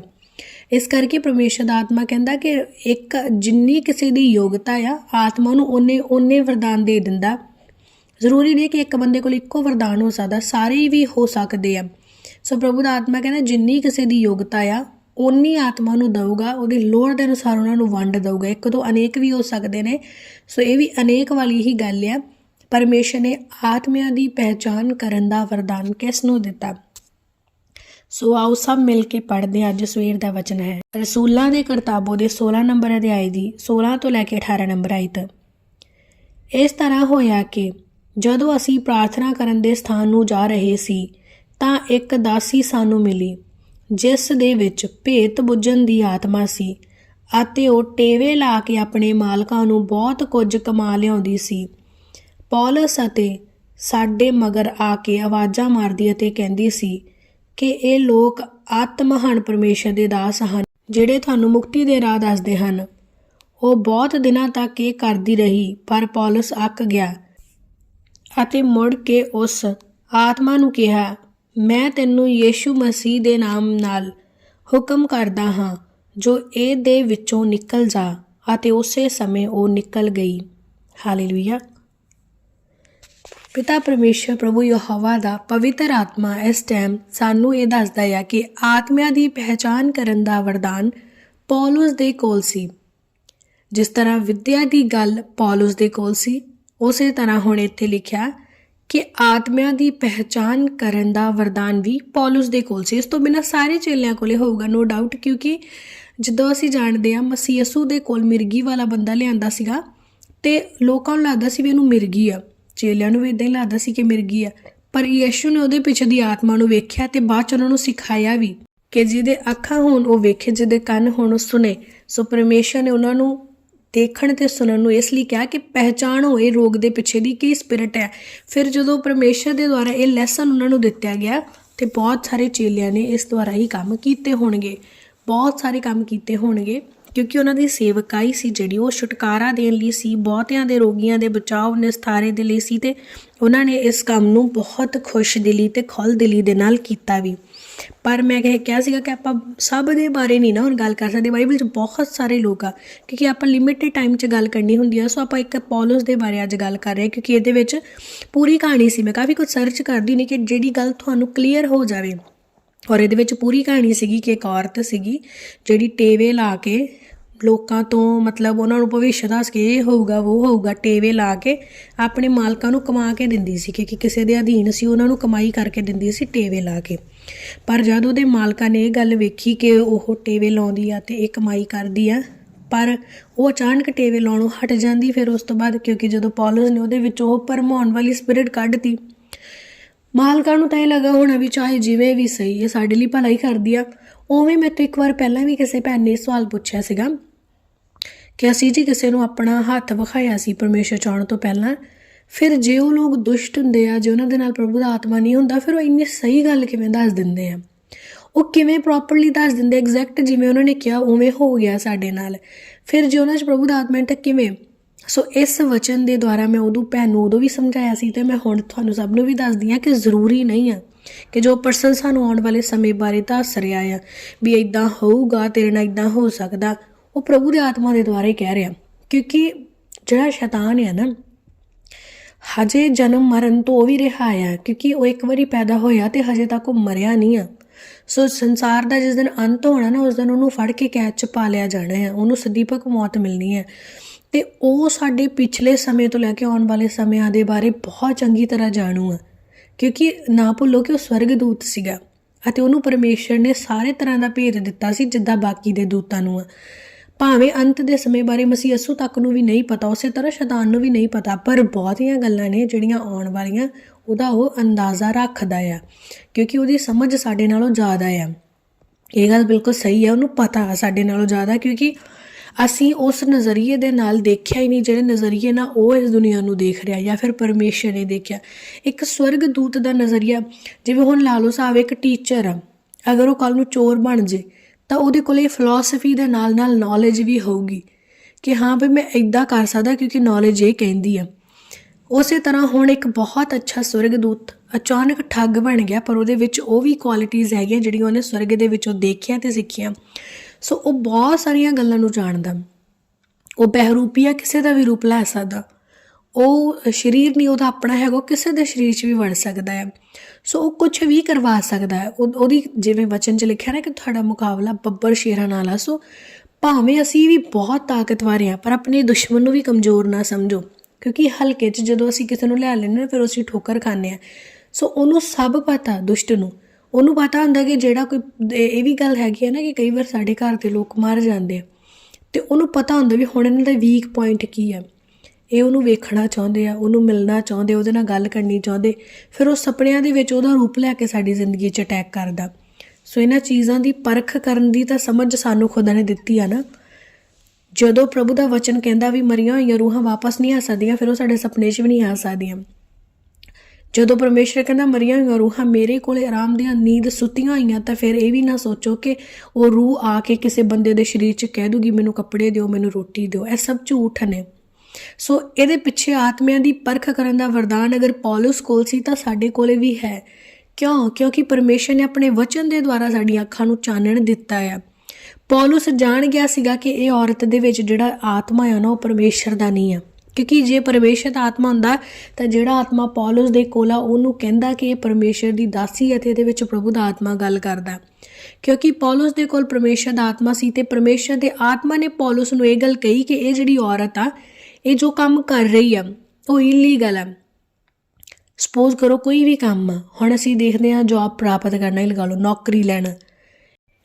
ਇਸ ਕਰਕੇ ਪਰਮੇਸ਼ਰ ਦਾ ਆਤਮਾ ਕਹਿੰਦਾ ਕਿ ਇੱਕ ਜਿੰਨੀ ਕਿਸੇ ਦੀ ਯੋਗਤਾ ਆ, ਆਤਮਾ ਨੂੰ ਉਹਨੇ ਉਹਨੇ ਵਰਦਾਨ ਦੇ ਦਿੰਦਾ। ਜ਼ਰੂਰੀ ਨਹੀਂ ਕਿ ਇੱਕ ਬੰਦੇ ਕੋਲ ਇੱਕੋ ਵਰਦਾਨ ਹੋ ਸਕਦਾ, ਸਾਰੇ ਵੀ ਹੋ ਸਕਦੇ ਆ। ਸੋ ਪ੍ਰਭੂ ਦਾ ਆਤਮਾ ਕਹਿੰਦਾ, ਜਿੰਨੀ ਕਿਸੇ ਦੀ ਯੋਗਤਾ ਆ ਉਨੀ ਆਤਮਾ ਨੂੰ ਦਊਗਾ, ਉਹਦੀ ਲੋੜ ਦੇ ਅਨੁਸਾਰ ਉਹਨਾਂ ਨੂੰ ਵੰਡ ਦਊਗਾ। ਇੱਕ ਤੋਂ ਅਨੇਕ ਵੀ ਹੋ ਸਕਦੇ ਨੇ। ਸੋ ਇਹ ਵੀ ਅਨੇਕ ਵਾਲੀ ਹੀ ਗੱਲ ਆ। ਪਰਮੇਸ਼ਰ ਨੇ ਆਤਮਿਆਂ ਦੀ ਪਹਿਚਾਨ ਕਰਨ ਦਾ ਵਰਦਾਨ ਕਿਸ ਨੂੰ ਦਿੱਤਾ? ਸੋ ਆਓ ਸਭ ਮਿਲ ਕੇ ਪੜ੍ਹਦੇ ਹਾਂ। ਅੱਜ ਸਵੇਰ ਦਾ ਵਚਨ ਹੈ ਰਸੂਲਾਂ ਦੇ ਕਰਤਾਬੋ ਦੇ 16 ਨੰਬਰ ਅਧਿਆਇ ਦੀ 16 ਤੋਂ ਲੈ ਕੇ 18 ਨੰਬਰ ਆਇਤ ਇਸ ਤਰ੍ਹਾਂ ਹੋਇਆ ਕਿ ਜਦੋਂ ਅਸੀਂ ਪ੍ਰਾਰਥਨਾ ਕਰਨ ਦੇ ਸਥਾਨ ਨੂੰ ਜਾ ਰਹੇ ਸੀ, ਤਾਂ ਇੱਕ ਦਾਸੀ ਸਾਨੂੰ ਮਿਲੀ, ਜਿਸ ਦੇ ਵਿੱਚ ਭੇਤ ਬੁੱਝਣ ਦੀ ਆਤਮਾ ਸੀ ਅਤੇ ਉਹ ਟੇਵੇ ਲਾ ਕੇ ਆਪਣੇ ਮਾਲਕਾਂ ਨੂੰ ਬਹੁਤ ਕੁਝ ਕਮਾ ਲਿਆਉਂਦੀ ਸੀ ਪੌਲਸ ਅਤੇ ਸਾਡੇ ਮਗਰ ਆ ਕੇ ਆਵਾਜ਼ਾਂ ਮਾਰਦੀ ਅਤੇ ਕਹਿੰਦੀ ਸੀ ਕਿ ਇਹ ਲੋਕ ਆਤਮਹਾਨ ਪਰਮੇਸ਼ਰ ਦੇ ਦਾਸ ਹਨ, ਜਿਹੜੇ ਤੁਹਾਨੂੰ ਮੁਕਤੀ ਦੇ ਰਾਹ ਦੱਸਦੇ ਹਨ। ਉਹ ਬਹੁਤ ਦਿਨਾਂ ਤੱਕ ਇਹ ਕਰਦੀ ਰਹੀ, ਪਰ ਪੌਲਸ ਅੱਕ ਗਿਆ ਅਤੇ ਮੁੜ ਕੇ ਉਸ ਆਤਮਾ ਨੂੰ ਕਿਹਾ, ਮੈਂ ਤੈਨੂੰ ਯੀਸ਼ੂ ਮਸੀਹ ਦੇ ਨਾਮ ਨਾਲ ਹੁਕਮ ਕਰਦਾ ਹਾਂ, ਜੋ ਇਹ ਦੇ ਵਿੱਚੋਂ ਨਿਕਲ ਜਾ ਅਤੇ ਉਸੇ ਸਮੇਂ ਉਹ ਨਿਕਲ ਗਈ। ਹਾਲੇਲੂਇਆ। ਪਿਤਾ ਪਰਮੇਸ਼ਰ ਪ੍ਰਭੂ ਯਹੋਵਾ ਦਾ ਪਵਿੱਤਰ ਆਤਮਾ ਇਸ ਟਾਈਮ ਸਾਨੂੰ ਇਹ ਦੱਸਦਾ ਹੈ ਕਿ ਆਤਮਿਆਂ ਦੀ ਪਹਿਚਾਨ ਕਰਨ ਦਾ ਵਰਦਾਨ ਪੌਲਸ ਦੇ ਕੋਲ ਸੀ। ਜਿਸ ਤਰ੍ਹਾਂ ਵਿਦਿਆ ਦੀ ਗੱਲ ਪੌਲਸ ਦੇ ਕੋਲ ਸੀ, ਉਸੇ ਤਰ੍ਹਾਂ ਹੁਣ ਇੱਥੇ ਲਿਖਿਆ ਕਿ ਆਤਮਿਆਂ ਦੀ ਪਹਿਚਾਨ ਕਰਨ ਦਾ ਵਰਦਾਨ ਵੀ ਪੌਲਸ ਦੇ ਕੋਲ ਸੀ। ਇਸ ਤੋਂ ਬਿਨਾਂ ਸਾਰੇ ਚੇਲਿਆਂ ਕੋਲੇ ਹੋਊਗਾ ਨੋ ਡਾਊਟ ਕਿਉਂਕਿ ਜਦੋਂ ਅਸੀਂ ਜਾਣਦੇ ਹਾਂ ਮਸੀਹ ਯਸੂ ਦੇ ਕੋਲ ਮਿਰਗੀ ਵਾਲਾ ਬੰਦਾ ਲਿਆਂਦਾ ਸੀਗਾ, ਤੇ ਲੋਕਾਂ ਨੂੰ ਲੱਗਦਾ ਸੀ ਵੀ ਇਹਨੂੰ ਮਿਰਗੀ ਆ। ਚੇਲਿਆਂ ਨੂੰ ਵੀ ਇਦਾਂ ਹੀ ਲੱਗਦਾ ਸੀ ਕਿ ਮਿਰਗੀ ਆ। ਪਰ ਯਿਸੂ ਨੇ ਉਹਦੇ ਪਿੱਛੇ ਦੀ ਆਤਮਾ ਨੂੰ ਵੇਖਿਆ ਤੇ ਬਾਅਦ ਚ ਉਹਨਾਂ ਨੂੰ ਸਿਖਾਇਆ ਵੀ ਕਿ ਜਿਹਦੇ ਅੱਖਾਂ ਹੋਣ, ਉਹ ਵੇਖੇ, ਜਿਹਦੇ ਕੰਨ ਹੋਣ, ਉਹ ਸੁਣੇ। ਸੋ ਪਰਮੇਸ਼ਰ ਨੇ ਉਹਨਾਂ ਨੂੰ ਦੇਖਣ ਤੇ ਸੁਣਨ ਨੂੰ ਇਸ ਲਈ ਕਿਹਾ ਕਿ ਪਹਿਚਾਣ ਹੋਏ ਰੋਗ ਦੇ ਪਿੱਛੇ ਦੀ ਕੀ ਸਪਿਰਿਟ ਹੈ। ਫਿਰ ਜਦੋਂ ਪਰਮੇਸ਼ਰ ਦੇ ਦੁਆਰਾ ਇਹ ਲੈਸਨ ਉਹਨਾਂ ਨੂੰ ਦਿੱਤਾ ਗਿਆ, ਤੇ ਬਹੁਤ ਸਾਰੇ ਚੇਲਿਆਂ ਨੇ ਇਸ ਦੁਆਰਾ ਹੀ ਕੰਮ ਕੀਤੇ ਹੋਣਗੇ। ਬਹੁਤ ਸਾਰੇ ਕੰਮ ਕੀਤੇ ਹੋਣਗੇ। ਕਿਉਂਕਿ ਉਹਨਾਂ ਦੀ ਸੇਵਕਾਈ ਸੀ ਜਿਹੜੀ ਉਹ ਛੁਟਕਾਰਾ ਦੇਣ ਲਈ ਸੀ, ਬਹੁਤਿਆਂ ਦੇ ਰੋਗੀਆਂ ਦੇ ਬਚਾਅ ਨਿਸਤਾਰੇ ਦੇ ਲਈ ਸੀ ਤੇ ਉਹਨਾਂ ਨੇ ਇਸ ਕੰਮ ਨੂੰ ਬਹੁਤ ਖੁਸ਼ ਦਿਲੀ ਤੇ ਖੁੱਲ ਦਿਲੀ ਦੇ ਨਾਲ ਕੀਤਾ ਵੀ। ਪਰ ਮੈਂ ਕਹਿ ਕਿਹਾ ਸੀਗਾ ਕਿ ਆਪਾਂ ਸਭ ਦੇ ਬਾਰੇ ਨਹੀਂ ਨਾ ਹੁਣ ਗੱਲ ਕਰ ਸਕਦੇ, ਬਾਈਬਲ 'ਚ ਬਹੁਤ ਸਾਰੇ ਲੋਕ ਆ, ਕਿਉਂਕਿ ਆਪਾਂ ਲਿਮਿਟਡ ਟਾਈਮ 'ਚ ਗੱਲ ਕਰਨੀ ਹੁੰਦੀ ਆ, ਸੋ ਆਪਾਂ ਇੱਕ ਪੌਲਸ ਦੇ ਬਾਰੇ ਅੱਜ ਗੱਲ ਕਰ ਰਹੇ ਹਾਂ, ਕਿਉਂਕਿ ਇਹਦੇ ਵਿੱਚ ਪੂਰੀ ਕਹਾਣੀ ਸੀ, ਮੈਂ ਕਾਫੀ ਕੁਝ ਸਰਚ ਕਰਦੀ ਨਹੀਂ ਕਿ ਜਿਹੜੀ ਗੱਲ ਤੁਹਾਨੂੰ ਕਲੀਅਰ ਹੋ ਜਾਵੇ। ਔਰ ਇਹਦੇ ਵਿੱਚ ਪੂਰੀ ਕਹਾਣੀ ਸੀਗੀ ਕਿ ਇੱਕ ਔਰਤ ਸੀਗੀ ਜਿਹੜੀ ਟੇਵੇ ਲਾ ਕੇ ਲੋਕਾਂ ਤੋਂ ਮਤਲਬ ਉਹਨਾਂ ਨੂੰ ਭਵਿੱਖ ਦੱਸ ਕੇ ਇਹ ਹੋਊਗਾ, ਉਹ ਹੋਊਗਾ, ਟੇਵੇ ਲਾ ਕੇ ਆਪਣੇ ਮਾਲਕਾਂ ਨੂੰ ਕਮਾ ਕੇ ਦਿੰਦੀ ਸੀ ਕਿ ਕਿਸੇ ਦੇ ਅਧੀਨ ਸੀ, ਉਹਨਾਂ ਨੂੰ ਕਮਾਈ ਕਰਕੇ ਦਿੰਦੀ ਸੀ ਟੇਵੇ ਲਾ ਕੇ। ਪਰ ਜਦ ਉਹਦੇ ਮਾਲਕਾਂ ਨੇ ਇਹ ਗੱਲ ਵੇਖੀ ਕਿ ਉਹ ਟੇਵੇ ਲਾਉਂਦੀ ਆ ਤੇ ਇਹ ਕਮਾਈ ਕਰਦੀ ਆ, ਪਰ ਉਹ ਅਚਾਨਕ ਟੇਵੇ ਲਾਉਣੋਂ ਹਟ ਜਾਂਦੀ, ਫਿਰ ਉਸ ਤੋਂ ਬਾਅਦ ਕਿਉਂਕਿ ਜਦੋਂ ਪੌਲਸ ਨੇ ਉਹਦੇ ਵਿੱਚ ਉਹ ਭਰਮਾਉਣ ਵਾਲੀ ਸਪਿਰਿਟ ਕੱਢਤੀ, ਮਾਲਕਾਂ ਨੂੰ ਤਾਂ ਇਹ ਲੱਗਾ ਹੋਣਾ ਵੀ ਚਾਹੇ ਜਿਵੇਂ ਵੀ ਸਹੀ ਹੈ ਸਾਡੇ ਲਈ ਭਲਾ ਹੀ ਕਰਦੀ ਆ। ਉਵੇਂ ਮੈਂ ਤੋਂ ਇੱਕ ਵਾਰ ਪਹਿਲਾਂ ਵੀ ਕਿਸੇ ਭੈਣ ਨੇ ਇਹ ਸਵਾਲ ਪੁੱਛਿਆ ਸੀਗਾ ਕਿ ਅਸੀਂ ਜੀ ਕਿਸੇ ਨੂੰ ਆਪਣਾ ਹੱਥ ਵਿਖਾਇਆ ਸੀ ਪਰਮੇਸ਼ਰ ਚਾਹਣ ਤੋਂ ਪਹਿਲਾਂ, ਫਿਰ ਜੇ ਉਹ ਲੋਕ ਦੁਸ਼ਟ ਹੁੰਦੇ ਆ, ਜੇ ਉਹਨਾਂ ਦੇ ਨਾਲ ਪ੍ਰਭੂ ਦਾ ਆਤਮਾ ਨਹੀਂ ਹੁੰਦਾ, ਫਿਰ ਉਹ ਇੰਨੀ ਸਹੀ ਗੱਲ ਕਿਵੇਂ ਦੱਸ ਦਿੰਦੇ ਆ? ਉਹ ਕਿਵੇਂ ਪ੍ਰੋਪਰਲੀ ਦੱਸ ਦਿੰਦੇ ਐਗਜ਼ੈਕਟ ਜਿਵੇਂ ਉਹਨਾਂ ਨੇ ਕਿਹਾ, ਉਵੇਂ ਹੋ ਗਿਆ ਸਾਡੇ ਨਾਲ। ਫਿਰ ਜੇ ਉਹਨਾਂ 'ਚ ਪ੍ਰਭੂ ਦਾ ਆਤਮਾ ਹੈ ਤਾਂ ਕਿਵੇਂ? ਸੋ ਇਸ ਵਚਨ ਦੇ ਦੁਆਰਾ ਮੈਂ ਉਦੋਂ ਭੈਣ ਨੂੰ ਉਦੋਂ ਵੀ ਸਮਝਾਇਆ ਸੀ ਤੇ ਮੈਂ ਹੁਣ ਤੁਹਾਨੂੰ ਸਭ ਨੂੰ ਵੀ ਦੱਸਦੀ ਹਾਂ ਕਿ ਜ਼ਰੂਰੀ ਨਹੀਂ ਆ। ਕਿ ਜੋ ਪਰਸਨ ਸਾਨੂੰ ਆਉਣ ਵਾਲੇ ਸਮੇਂ ਬਾਰੇ ਦੱਸ ਰਿਹਾ ਆ ਵੀ ਇਦਾਂ ਹੋਊਗਾ, ਤੇਰੇ ਨਾਲ ਇਦਾਂ ਹੋ ਸਕਦਾ, ਉਹ ਪ੍ਰਭੂ ਦੇ ਆਤਮਾ ਦੇ ਦੁਆਰਾ ਹੀ ਕਹਿ ਰਿਹਾ। ਕਿਉਂਕਿ ਜਿਹੜਾ ਸ਼ੈਤਾਨ ਹੈ ਨਾ, ਹਜੇ ਜਨਮ ਮਰਨ ਤੋਂ ਉਹ ਵੀ ਰਿਹਾ ਆ, ਕਿਉਂਕਿ ਉਹ ਇੱਕ ਵਾਰੀ ਪੈਦਾ ਹੋਇਆ ਤੇ ਹਜੇ ਤੱਕ ਉਹ ਮਰਿਆ ਨਹੀਂ ਆ। ਸੋ ਸੰਸਾਰ ਦਾ ਜਿਸ ਦਿਨ ਅੰਤ ਹੋਣਾ ਨਾ, ਉਸ ਦਿਨ ਉਹਨੂੰ ਫੜ ਕੇ ਕੈਦ ਚ ਪਾ ਲਿਆ ਜਾਣਾ ਹੈ ਉਹਨੂੰ ਸਦੀਪਕ ਮੌਤ ਮਿਲਣੀ ਹੈ ਤੇ ਉਹ ਸਾਡੇ ਪਿਛਲੇ ਸਮੇਂ ਤੋਂ ਲੈ ਕੇ ਆਉਣ ਵਾਲੇ ਸਮਿਆਂ ਦੇ ਬਾਰੇ ਬਹੁਤ ਚੰਗੀ ਤਰ੍ਹਾਂ ਜਾਣੂ ਆ। ਕਿਉਂਕਿ ਨਾ ਭੁੱਲੋ ਕਿ ਉਹ ਸਵਰਗਦੂਤ ਸੀਗਾ ਅਤੇ ਉਹਨੂੰ ਪਰਮੇਸ਼ਰ ਨੇ ਸਾਰੇ ਤਰ੍ਹਾਂ ਦਾ ਭੇਦ ਦਿੱਤਾ ਸੀ ਜਿੱਦਾਂ ਬਾਕੀ ਦੇ ਦੂਤਾਂ ਨੂੰ ਆ। ਭਾਵੇਂ ਅੰਤ ਦੇ ਸਮੇਂ ਬਾਰੇ ਮਸੀਹ ਅਸੂ ਤੱਕ ਨੂੰ ਵੀ ਨਹੀਂ ਪਤਾ, ਉਸੇ ਤਰ੍ਹਾਂ ਸ਼ੈਤਾਨ ਨੂੰ ਵੀ ਨਹੀਂ ਪਤਾ, ਪਰ ਬਹੁਤੀਆਂ ਗੱਲਾਂ ਨੇ ਜਿਹੜੀਆਂ ਆਉਣ ਵਾਲੀਆਂ, ਉਹਦਾ ਉਹ ਅੰਦਾਜ਼ਾ ਰੱਖਦਾ ਆ, ਕਿਉਂਕਿ ਉਹਦੀ ਸਮਝ ਸਾਡੇ ਨਾਲੋਂ ਜ਼ਿਆਦਾ ਆ। ਇਹ ਗੱਲ ਬਿਲਕੁਲ ਸਹੀ ਹੈ ਉਹਨੂੰ ਪਤਾ ਸਾਡੇ ਨਾਲੋਂ ਜ਼ਿਆਦਾ, ਕਿਉਂਕਿ ਅਸੀਂ ਉਸ ਨਜ਼ਰੀਏ ਦੇ ਨਾਲ ਦੇਖਿਆ ਹੀ ਨਹੀਂ, ਜਿਹੜੇ ਨਜ਼ਰੀਏ ਨਾਲ ਉਹ ਇਸ ਦੁਨੀਆ ਨੂੰ ਦੇਖ ਰਿਹਾ ਜਾਂ ਫਿਰ ਪਰਮੇਸ਼ਰ ਨੇ ਦੇਖਿਆ। ਇੱਕ ਸਵਰਗ ਦੂਤ ਦਾ ਨਜ਼ਰੀਆ, ਜਿਵੇਂ ਹੁਣ ਲਾ ਲਓ ਸਾਹਿਬ ਇੱਕ ਟੀਚਰ ਆ, ਅਗਰ ਉਹ ਕੱਲ ਨੂੰ ਚੋਰ ਬਣ ਜੇ, ਤਾਂ ਉਹਦੇ ਕੋਲੇ ਫਿਲਾਸਫੀ ਦੇ ਨਾਲ ਨਾਲ ਨੌਲੇਜ ਵੀ ਹੋਊਗੀ ਕਿ ਹਾਂ ਵੀ ਮੈਂ ਇਦਾਂ ਕਰ ਸਕਦਾ ਕਿਉਂਕਿ ਨੌਲੇਜ ਇਹ ਕਹਿੰਦੀ ਆ। ਉਸੇ ਤਰ੍ਹਾਂ ਹੁਣ ਇੱਕ ਬਹੁਤ ਅੱਛਾ ਸਵਰਗਦੂਤ ਅਚਾਨਕ ਠੱਗ ਬਣ ਗਿਆ, ਪਰ ਉਹਦੇ ਵਿੱਚ ਉਹ ਵੀ ਕੁਆਲਿਟੀਆਂ ਹੈਗੀਆਂ ਜਿਹੜੀਆਂ ਉਹਨੇ ਸਵਰਗ ਦੇ ਵਿੱਚੋਂ ਦੇਖੀਆਂ ਤੇ ਸਿੱਖੀਆਂ। ਸੋ ਉਹ ਬਹੁਤ ਸਾਰੀਆਂ ਗੱਲਾਂ ਨੂੰ ਜਾਣਦਾ। ਉਹ ਬਹਿਰੂਪੀਆ ਕਿਸੇ ਦਾ ਵੀ ਰੂਪ ਲੈ ਸਕਦਾ। ਉਹ ਸਰੀਰ ਨਹੀਂ, ਉਹਦਾ ਆਪਣਾ ਹੈਗਾ, ਉਹ ਕਿਸੇ ਦੇ ਸਰੀਰ 'ਚ ਵੀ ਵੜ ਸਕਦਾ ਹੈ। ਸੋ ਉਹ ਕੁਝ ਵੀ ਕਰਵਾ ਸਕਦਾ ਹੈ। ਉਹ- ਉਹਦੀ ਜਿਵੇਂ ਵਚਨ 'ਚ ਲਿਖਿਆ ਨਾ ਕਿ ਤੁਹਾਡਾ ਮੁਕਾਬਲਾ ਬੱਬਰ ਸ਼ੇਰਾਂ ਨਾਲ ਆ। ਸੋ ਭਾਵੇਂ ਅਸੀਂ ਵੀ ਬਹੁਤ ਤਾਕਤਵਰ ਹਾਂ, ਪਰ ਆਪਣੇ ਦੁਸ਼ਮਣ ਨੂੰ ਵੀ ਕਮਜ਼ੋਰ ਨਾ ਸਮਝੋ। ਕਿਉਂਕਿ ਹਲਕੇ 'ਚ ਜਦੋਂ ਅਸੀਂ ਕਿਸੇ ਨੂੰ ਲੈ ਲੈਂਦੇ ਨਾ ਫਿਰ ਅਸੀਂ ਠੋਕਰ ਖਾਂਦੇ ਆ ਸੋ ਉਹਨੂੰ ਸਭ ਪਤਾ, ਦੁਸ਼ਟ ਨੂੰ। ਉਹਨੂੰ ਪਤਾ ਹੁੰਦਾ ਕਿ ਜਿਹੜਾ ਕੋਈ, ਇਹ ਵੀ ਗੱਲ ਹੈਗੀ ਹੈ ਨਾ ਕਿ ਕਈ ਵਾਰ ਸਾਡੇ ਘਰ ਦੇ ਲੋਕ ਮਰ ਜਾਂਦੇ ਆ। ਤੇ ਉਹਨੂੰ ਪਤਾ ਹੁੰਦਾ ਵੀ ਹੁਣ ਇਹਨਾਂ ਦਾ ਵੀਕ ਪੁਆਇੰਟ ਕੀ ਹੈ ਇਹ ਉਹਨੂੰ ਵੇਖਣਾ ਚਾਹੁੰਦੇ ਆ, ਉਹਨੂੰ ਮਿਲਣਾ ਚਾਹੁੰਦੇ, ਉਹਦੇ ਨਾਲ ਗੱਲ ਕਰਨੀ ਚਾਹੁੰਦੇ। ਫਿਰ ਉਹ ਸੁਪਨਿਆਂ ਦੇ ਵਿੱਚ ਉਹਦਾ ਰੂਪ ਲੈ ਕੇ ਸਾਡੀ ਜ਼ਿੰਦਗੀ 'ਚ ਅਟੈਕ ਕਰਦਾ। ਸੋ ਇਹਨਾਂ ਚੀਜ਼ਾਂ ਦੀ ਪਰਖ ਕਰਨ ਦੀ ਤਾਂ ਸਮਝ ਸਾਨੂੰ ਖੁਦਾ ਨੇ ਦਿੱਤੀ ਆ ਨਾ। ਜਦੋਂ ਪ੍ਰਭੂ ਦਾ ਵਚਨ ਕਹਿੰਦਾ ਵੀ ਮਰੀਆਂ ਹੋਈਆਂ ਰੂਹਾਂ ਵਾਪਸ ਨਹੀਂ ਆ ਸਕਦੀਆਂ, ਫਿਰ ਉਹ ਸਾਡੇ ਸੁਪਨੇ 'ਚ ਵੀ ਨਹੀਂ ਆ ਸਕਦੀਆਂ। ਜਦੋਂ ਪਰਮੇਸ਼ਰ ਕਹਿੰਦਾ, ਮਰੀਆਂ ਹੋਈਆਂ ਰੂਹਾਂ ਮੇਰੇ ਕੋਲੇ, ਆਰਾਮ ਦੀਆਂ ਨੀਂਦ ਸੁੱਤੀਆਂ ਹੋਈਆਂ, ਤਾਂ ਫਿਰ ਇਹ ਵੀ ਨਾ ਸੋਚੋ ਕਿ ਉਹ ਰੂਹ ਆ ਕੇ ਕਿਸੇ ਬੰਦੇ ਦੇ ਸਰੀਰ 'ਚ ਕਹਿ ਦੂਗੀ, ਮੈਨੂੰ ਕੱਪੜੇ ਦਿਓ, ਮੈਨੂੰ ਰੋਟੀ ਦਿਓ। ਇਹ ਸਭ ਝੂਠ ਨੇ। ਸੋ ਇਹਦੇ ਪਿੱਛੇ ਆਤਮਿਆਂ ਦੀ ਪਰਖ ਕਰਨ ਦਾ ਵਰਦਾਨ ਅਗਰ ਪੌਲਸ ਕੋਲ ਸੀ, ਤਾਂ ਸਾਡੇ ਕੋਲੇ ਵੀ ਹੈ। ਕਿਉਂ? ਕਿਉਂਕਿ ਪਰਮੇਸ਼ਰ ਨੇ ਆਪਣੇ ਵਚਨ ਦੇ ਦੁਆਰਾ ਸਾਡੀਆਂ ਅੱਖਾਂ ਨੂੰ ਚਾਨਣ ਦਿੱਤਾ ਹੈ ਪੌਲਸ ਜਾਣ ਗਿਆ ਸੀਗਾ ਕਿ ਇਹ ਔਰਤ ਦੇ ਵਿੱਚ ਜਿਹੜਾ ਆਤਮਾ ਹੈ ਨਾ, ਉਹ ਪਰਮੇਸ਼ਰ ਦਾ ਨਹੀਂ ਹੈ ਕਿਉਂਕਿ ਜੇ ਪਰਮੇਸ਼ਰ ਦਾ ਆਤਮਾ ਹੁੰਦਾ ਤਾਂ ਜਿਹੜਾ ਆਤਮਾ ਪੌਲਸ ਦੇ ਕੋਲ ਆ, ਉਹਨੂੰ ਕਹਿੰਦਾ ਕਿ ਇਹ ਪਰਮੇਸ਼ਰ ਦੀ ਦਾਸੀ ਅਤੇ ਇਹਦੇ ਵਿੱਚ ਪ੍ਰਭੂ ਦਾ ਆਤਮਾ ਗੱਲ ਕਰਦਾ ਕਿਉਂਕਿ ਪੌਲਸ ਦੇ ਕੋਲ ਪਰਮੇਸ਼ਰ ਦਾ ਆਤਮਾ ਸੀ ਤੇ ਪਰਮੇਸ਼ਰ ਦੇ ਆਤਮਾ ਨੇ ਪੌਲਸ ਨੂੰ ਇਹ ਗੱਲ ਕਹੀ ਕਿ ਇਹ ਜਿਹੜੀ ਔਰਤ ਆ, ਇਹ ਜੋ ਕੰਮ ਕਰ ਰਹੀ ਆ, ਉਹ ਇਲੀਗਲ ਆ। ਸਪੋਜ਼ ਕਰੋ ਕੋਈ ਵੀ ਕੰਮ ਹੁਣ ਅਸੀਂ ਦੇਖਦੇ ਹਾਂ ਜੌਬ ਪ੍ਰਾਪਤ ਕਰਨਾ ਹੀ ਲਗਾ ਲਓ, ਨੌਕਰੀ ਲੈਣਾ।